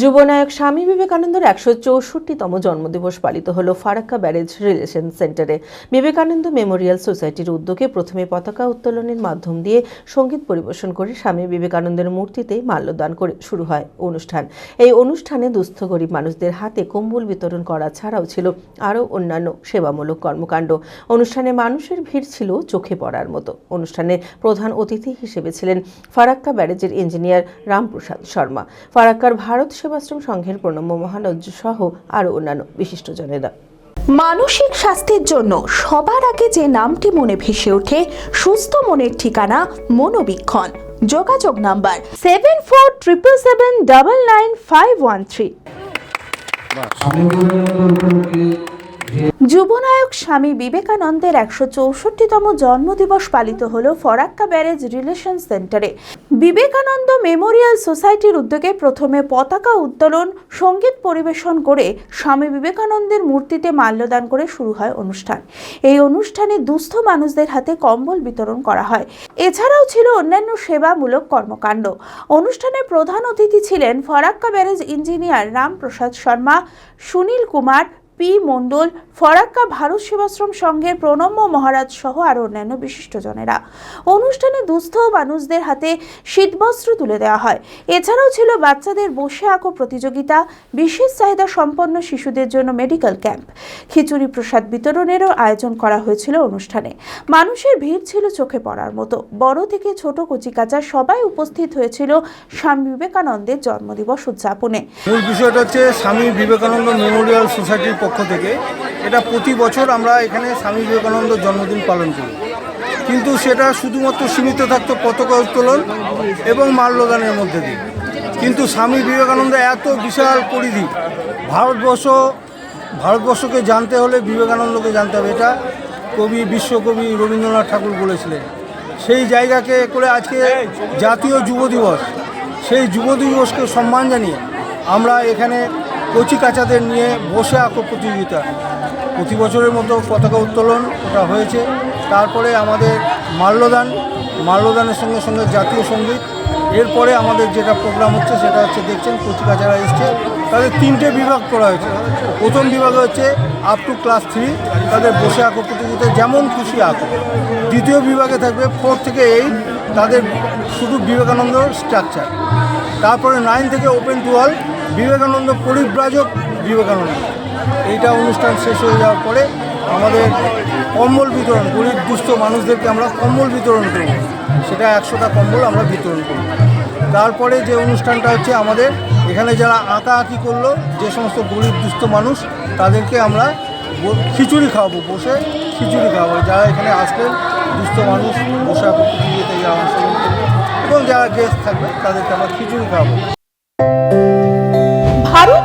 যুবনায়ক স্বামী বিবেকানন্দের একশো চৌষট্টিতম জন্মদিবস পালিত হল ফারাক্কা ব্যারেজ রিলেশন সেন্টারে। বিবেকানন্দ মেমোরিয়াল সোসাইটির উদ্যোগে প্রথমে পতাকা উত্তোলনের মাধ্যম দিয়ে সংগীত পরিবেশন করে স্বামী বিবেকানন্দের মূর্তিতে মাল্যদান করে শুরু হয় অনুষ্ঠান। এই অনুষ্ঠানে দুস্থ গরিব মানুষদের হাতে কম্বল বিতরণ করা ছাড়াও ছিল আরও অন্যান্য সেবামূলক কর্মকাণ্ড। অনুষ্ঠানে মানুষের ভিড় ছিল চোখে পড়ার মতো। অনুষ্ঠানে প্রধান অতিথি হিসেবে ছিলেন ফারাক্কা ব্যারেজের ইঞ্জিনিয়ার রামপ্রসাদ শর্মা। ফারাক্কার ভারত সেবাশ্রম সংঘের প্রণম্য মহানজ সহ আরও অন্যান্য বিশিষ্টজনেরা। মানসিক স্বাস্থ্যের জন্য সবার আগে যে নামটি মনে ভেসে ওঠে সুস্থ মনের ঠিকানা মনোবীক্ষণ। যোগাযোগ number seven four triple seven double nine five one three যুবনায়ক Swami বিবেকানন্দের একশো চৌষট্টিতম জন্মদিবস পালিত হল ফরাক্কা ব্যারেজ রিলেশন সেন্টারে। বিবেকানন্দ মেমোরিয়াল সোসাইটির উদ্যোগে প্রথমে পতাকা উত্তোলন, সংগীত পরিবেশন করে স্বামী বিবেকানন্দের মূর্তিতে মাল্যদান করে শুরু হয় অনুষ্ঠান। এই অনুষ্ঠানে দুস্থ মানুষদের হাতে কম্বল বিতরণ করা হয়। এছাড়াও ছিল অন্যান্য সেবামূলক কর্মকাণ্ড। অনুষ্ঠানে প্রধান অতিথি ছিলেন Farakka barrage engineer Ramprasad Sharma, Sunil Kumar P Mondal, Farakka Bharat Sevashram সংঘের প্রণম্য মহারাজ সহ আরও অন্যান্য বিশিষ্টজনেরা। অনুষ্ঠানে দুস্থ মানুষদের হাতে শীতবস্ত্র তুলে দেওয়া হয়। এছাড়াও ছিল বাচ্চাদের বসে আঁকো প্রতিযোগিতা, বিশেষ চাহিদা সম্পন্ন শিশুদের জন্য মেডিকেল ক্যাম্প। খিচুড়ি প্রসাদ বিতরণেরও আয়োজন করা হয়েছিল অনুষ্ঠানে। মানুষের ভিড় ছিল চোখে পড়ার মতো। বড় থেকে ছোট কচিকাচা সবাই উপস্থিত হয়েছিল স্বামী বিবেকানন্দের জন্মদিবস উদযাপনে। মূল বিষয়টা হচ্ছে স্বামী বিবেকানন্দ মেমোরিয়াল সোসাইটির পক্ষ থেকে এটা প্রতি বছর আমরা এখানে স্বামী বিবেকানন্দ জন্মদিন পালন করি। কিন্তু সেটা শুধুমাত্র সীমিত থাকতো পতাকা উত্তোলন এবং মাল্যদানের মধ্যে দিয়ে। কিন্তু স্বামী বিবেকানন্দ এত বিশাল পরিধি, ভারতবর্ষ, ভারতবর্ষকে জানতে হলে বিবেকানন্দকে জানতে হবে। এটা কবি, বিশ্বকবি রবীন্দ্রনাথ ঠাকুর বলেছিলেন। সেই জায়গাকে করে আজকে জাতীয় যুব দিবস, সেই যুব দিবসকে সম্মান জানিয়ে আমরা এখানে কচি কাচাদের নিয়ে বসে আঁকো প্রতিযোগিতা। প্রতি বছরের মতো পতাকা উত্তোলন ওটা হয়েছে। তারপরে আমাদের মাল্যদান, মাল্যদানের সঙ্গে সঙ্গে জাতীয় সংগীত। এরপরে আমাদের যেটা প্রোগ্রাম হচ্ছে সেটা হচ্ছে দেখছেন কচি কাচারা এসছে। তাদের তিনটে বিভাগ করা হয়েছে। প্রথম বিভাগে হচ্ছে আপ টু ক্লাস থ্রি তাদের বসে আঁকো প্রতিযোগিতা, যেমন খুশি আঁকো। দ্বিতীয় বিভাগে থাকবে ফোর থেকে এইট তাদের শুধু বিবেকানন্দ স্ট্রাকচার তারপরে নাইন থেকে ওপেন টু অল বিবেকানন্দ পরিব্রাজক বিবেকানন্দ। এইটা অনুষ্ঠান শেষ হয়ে যাওয়ার পরে আমাদের কম্বল বিতরণ, গরিব দুস্থ মানুষদেরকে আমরা কম্বল বিতরণ করব। সেটা একশোটা কম্বল আমরা বিতরণ করব। তারপরে যে অনুষ্ঠানটা হচ্ছে আমাদের, এখানে যারা আঁকা আঁকি করল, যে সমস্ত গরিব দুস্থ মানুষ, তাদেরকে আমরা খিচুড়ি খাওয়াবো, বসে খিচুড়ি খাওয়াবো। যারা এখানে আসবেন দুস্থ মানুষ, বসে করবে। এবং যারা গেস্ট থাকবে, তাদেরকে আমরা খিচুড়ি খাওয়াবো। ভারত